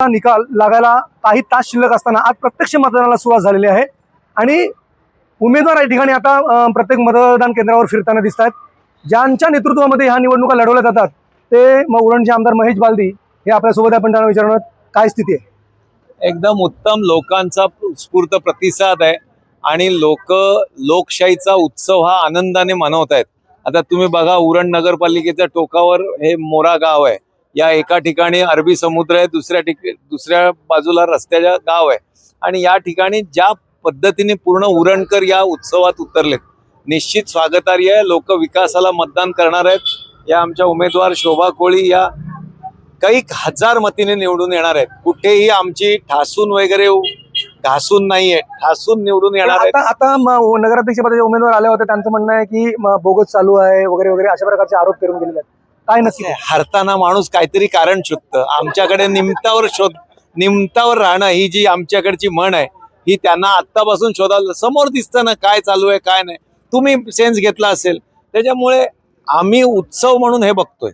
निकाल लागायला काही तास शिल्लक असताना आज प्रत्यक्ष मतदानाला सुरुवात झालेली आहे. आणि उमेदवार या ठिकाणी आता प्रत्येक मतदान केंद्रावर फिरताना दिसत आहेत ज्यांच्या नेतृत्वामध्ये ह्या निवडणुका लढवल्या जातात ते मग उरणचे आमदार महेश बालदी हे आपल्यासोबत आपण त्यांना विचारणार काय स्थिती आहे? एकदम उत्तम लोकांचा स्फूर्त प्रतिसाद आहे आणि लोक लोकशाहीचा उत्सव हा आनंदाने मनवत आहेत आता तुम्ही बघा उरण नगरपालिकेच्या टोकावर हे मोरा गाव आहे. या एका ठिकाणी अरबी समुद्र आहे दुसऱ्या दुसऱ्या बाजूला रस्त्याच्या गाव आहे. आणि या ठिकाणी ज्या पद्धतीने पूर्ण उरणकर या उत्सवात उतरलेत निश्चित स्वागतार्ह आहे. लोक विकासाला मतदान करणार आहेत. या आमच्या उमेदवार शोभा कोळी या काही हजार मतीने निवडून येणार आहेत. कुठेही आमची ठासून वगैरे घासून नाहीये ठासून निवडून येणार आहेत. आता नगराध्यक्ष पदाचे उमेदवार आले होते. त्यांचं म्हणणं आहे की बोगस चालू आहे वगैरे वगैरे अशा प्रकारचे आरोप करून गेलेले आहेत. काय नक्की? हरताना माणूस काहीतरी कारण शोधतं. आमच्याकडे निमतावर शोध निमतावर राहणं ही जी आमच्याकडची म्हण आहे ही त्यांना आत्तापासून शोधायला समोर दिसतं ना काय चालू आहे काय नाही. तुम्ही सेन्स घेतला असेल. त्याच्यामुळे आम्ही उत्सव म्हणून हे बघतोय.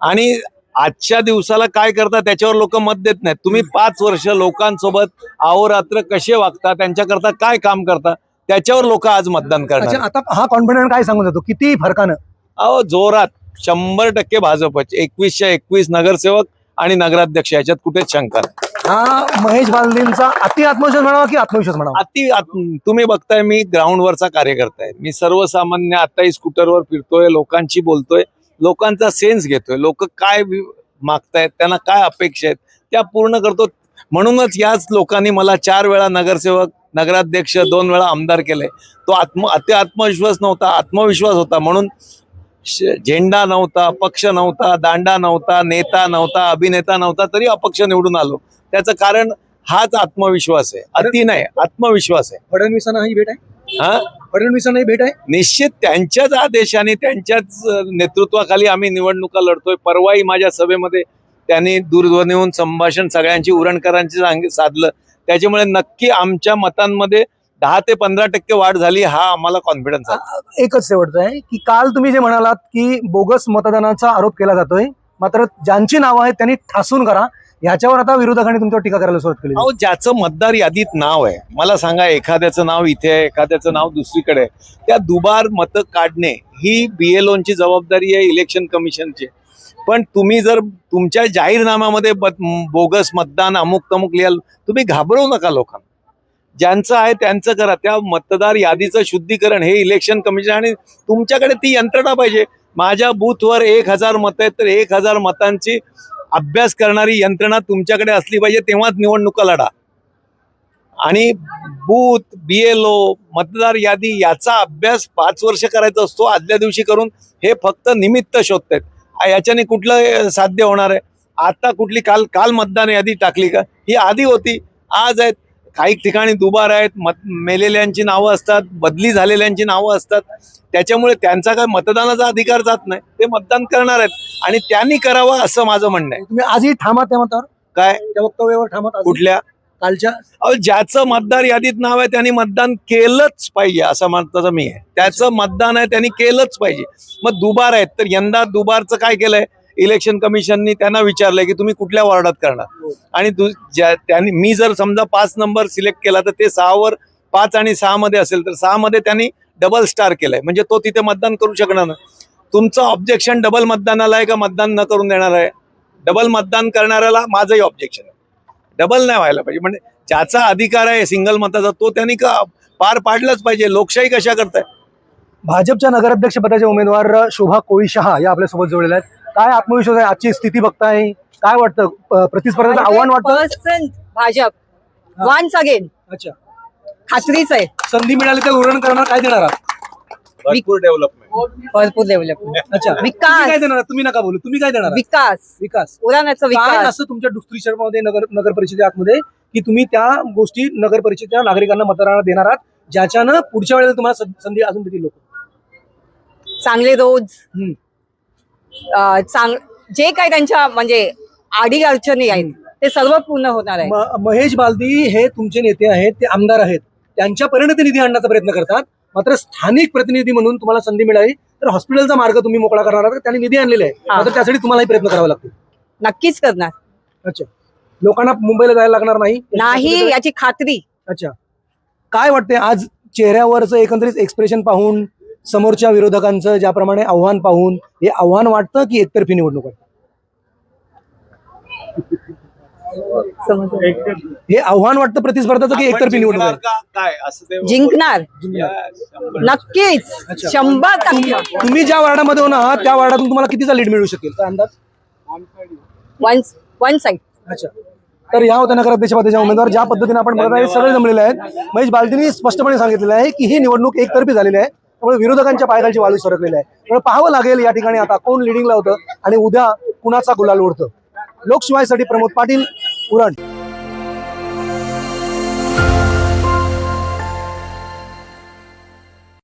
आणि आजच्या दिवसाला काय करता त्याच्यावर लोक मत देत नाहीत. तुम्ही पाच वर्ष लोकांसोबत अहोरात्र कसे वागता त्यांच्याकरता काय काम करता त्याच्यावर लोक आज मतदान अच्छा आता हा कॉन्फिडन्स काय सांगून जातो किती फरकानं. अहो जोरात. शंभर टक्के भाजपचे एकवीसशे एकवीस नगरसेवक आणि नगराध्यक्ष याच्यात कुठेच शंका नाही. हा महेश बालदींचा अति आत्मविश्वास म्हणावा की आत्मविश्वास म्हणावा? अति आत- तुम्ही बघताय मी ग्राउंडवरचा कार्यकर्ता आहे मी सर्वसामान्य आताही स्कूटरवर फिरतोय लोकांशी बोलतोय लोकांचा सेन्स घेतोय. लोक काय वि- मागतायत त्यांना काय अपेक्षा आहेत त्या पूर्ण करतो. म्हणूनच याच लोकांनी मला चार वेळा नगरसेवक नगराध्यक्ष दोन वेळा आमदार केले तो आत्म अति आत्मविश्वास नव्हता आत्मविश्वास होता. म्हणून झेंडा नव्हता पक्ष नव्हता दांडा नव्हता नेता नव्हता अभिनेता नव्हता तरी अपक्ष निवडून आलो. त्याचं कारण हाच आत्मविश्वास आहे. अति नाही आत्मविश्वास आहे. फडणवीसांना ही भेट आहे? हा? फडणवीसांना ही भेट आहे? निश्चित त्यांच्याच आदेशाने त्यांच्याच नेतृत्वाखाली आम्ही निवडणुका लढतोय. परवाही माझ्या सभेमध्ये त्यांनी दूरध्वनीहून संभाषण सगळ्यांची उरणकरांची साधलं. त्याच्यामुळे नक्की आमच्या मतांमध्ये दहा ते पंधरा टक्के वाढ झाली हा आम्हाला कॉन्फिडन्स आहे. एकच शेवटचं आहे की काल तुम्ही जे म्हणालात की बोगस मतदानाचा आरोप केला जातोय मात्र ज्यांची नावं आहेत त्यांनी ठासून करा ह्याच्यावर आता विरोधकांनी तुमच्यावर टीका करायला सुरुवात केली. अहो ज्याचं मतदार यादीत नाव आहे मला सांगा एखाद्याचं नाव इथे आहे एखाद्याचं नाव दुसरीकडे त्या दुबार मतं काढणे ही बीएलओची जबाबदारी आहे इलेक्शन कमिशनची पण तुम्ही जर तुमच्या जाहीरनाम्यामध्ये बोगस मतदान अमुक तमुक लिहाल तुम्ही घाबरवू नका लोकांना. ज्यांचं आहे त्यांचं करा. त्या मतदार यादीचं शुद्धीकरण हे इलेक्शन कमिशन आणि तुमच्याकडे ती यंत्रणा पाहिजे. माझ्या बूथवर एक हजार मतं आहेत तर एक हजार मतांची अभ्यास करणारी यंत्रणा तुमच्याकडे असली पाहिजे तेव्हाच निवडणुका लढा. आणि बूथ बीएलओ मतदार यादी याचा अभ्यास पाच वर्ष करायचा असतो आदल्या दिवशी करून हे फक्त निमित्त शोधतायत. याच्याने कुठलं साध्य होणार आहे? आता कुठली काल काल मतदान यादी टाकली का? ही आधी होती आज आहेत. काही ठिकाणी दुबार आहेत मत मेलेल्यांची नावं असतात बदली झालेल्यांची नावं असतात. त्याच्यामुळे त्यांचा काय मतदानाचा अधिकार जात नाही. ते मतदान करणार आहेत आणि त्यांनी करावं असं माझं म्हणणं आहे. तुम्ही आजही ठामात त्या मतावर काय? त्या वक्तव्यावर ठामात आजही? कुठल्या? कालच्या? अहो ज्याचं मतदार यादीत नाव आहे त्यांनी मतदान केलंच पाहिजे असं म्हणतं मी आहे. त्याचं मतदान आहे त्यांनी केलंच पाहिजे. मग दुबार आहेत तर यंदा दुबारचं काय केलंय? इलेक्शन कमिशननी त्यांना विचारलंय की तुम्ही कुठल्या वॉर्डात करणार? आणि दु- ज्या त्यांनी मी जर समजा पाच नंबर सिलेक्ट केला तर ते सहावर पाच आणि सहा मध्ये असेल तर सहा मध्ये त्यांनी डबल स्टार केलंय. म्हणजे तो तिथे मतदान करू शकणार नाही. तुमचं ऑब्जेक्शन डबल मतदानाला आहे का मतदान न करून देणार आहे? डबल मतदान करणाऱ्याला माझंही ऑब्जेक्शन आहे. डबल नाही व्हायला पाहिजे. म्हणजे ज्याचा अधिकार आहे सिंगल मताचा तो त्यांनी का पार पाडलाच पाहिजे? लोकशाही कशा करताय भाजपच्या नगराध्यक्ष पदाचे उमेदवार शोभा कोळी शहा या आपल्यासोबत जोडलेल्या आहेत. काय आत्मविश्वास आहे? आजची स्थिती बघताय. काय वाटतं? प्रतिस्पर्धेचं आव्हान वाटतं? पर्सेंट भाजप. वन्स अगेन अच्छा. खात्रीच आहे. संधी मिळाली तर उरण करणार काय देणार आहात? भरपूर डेव्हलपमेंट भरपूर डेव्हलपमेंट अच्छा. विकास. तुम्ही काय देणार आहात? तुम्ही नका बोलू. तुम्ही काय देणार आहात? विकास. विकास. उराणाचा काय विकास. असं तुमच्या दुसरी शर्मामध्ये नगर नगर परिषदे आतमध्ये की तुम्ही त्या गोष्टी नगर परिषदेच्या नागरिकांना मतदारांना देणार आहात ज्याच्यानं पुढच्या वेळेला तुम्हाला सं- संधी अजून देतील लोक? चांगले रोज. चांग जे काही त्यांच्या म्हणजे आडी अडचणी आहेत ते सर्व पूर्ण होणार आहे म- महेश बालदी हे तुमचे नेते आहेत ते आमदार आहेत. त्यांच्यापर्यंत ते निधी आणण्याचा प्रयत्न करतात. मात्र स्थानिक प्रतिनिधी म्हणून तुम्हाला संधी मिळाली तर हॉस्पिटलचा मार्ग तुम्ही मोकळा करणार आहात. त्यांनी निधी आणलेला आहे हा. मात्र त्यासाठी तुम्हालाही प्रयत्न करावा लागतो. नक्कीच करणार. अच्छा. लोकांना मुंबईला जायला लागणार नाही? नाही याची खात्री. अच्छा. काय वाटते आज चेहऱ्यावरचं एकंदरीत एक्सप्रेशन पाहून? समोरच्या विरोधकांचं ज्याप्रमाणे आव्हान पाहून हे आव्हान वाटतं की एकतर्फी निवडणूक आहे? हे आव्हान वाटतं प्रतिस्पर्धाचं की एकतर्फी निवडणूक? काय? असं जिंकणार. नक्कीच. शंभर तुम्ही ज्या वार्डामध्ये होणार आहात त्या वार्डातून तुम्हाला कितीचा लीड मिळू शकेल? काय अंदाज? One one side. अच्छा. तर या होत्या नगराध्यक्षपदाच्या उमेदवार ज्या पद्धतीने आपण बघत आहे सगळे जमलेले आहेत. महेश बालदींनी स्पष्टपणे सांगितलेलं आहे की ही निवडणूक एकतर्फी झालेली आहे. त्यामुळे विरोधकांच्या पायखालची वाळू सरकलेली आहे. त्यामुळे पाहावं लागेल या ठिकाणी आता कोण लिडिंगला होतं आणि उद्या कुणाचा गुलाल उडतं. लोकशिवायसाठी प्रमोद पाटील उरण.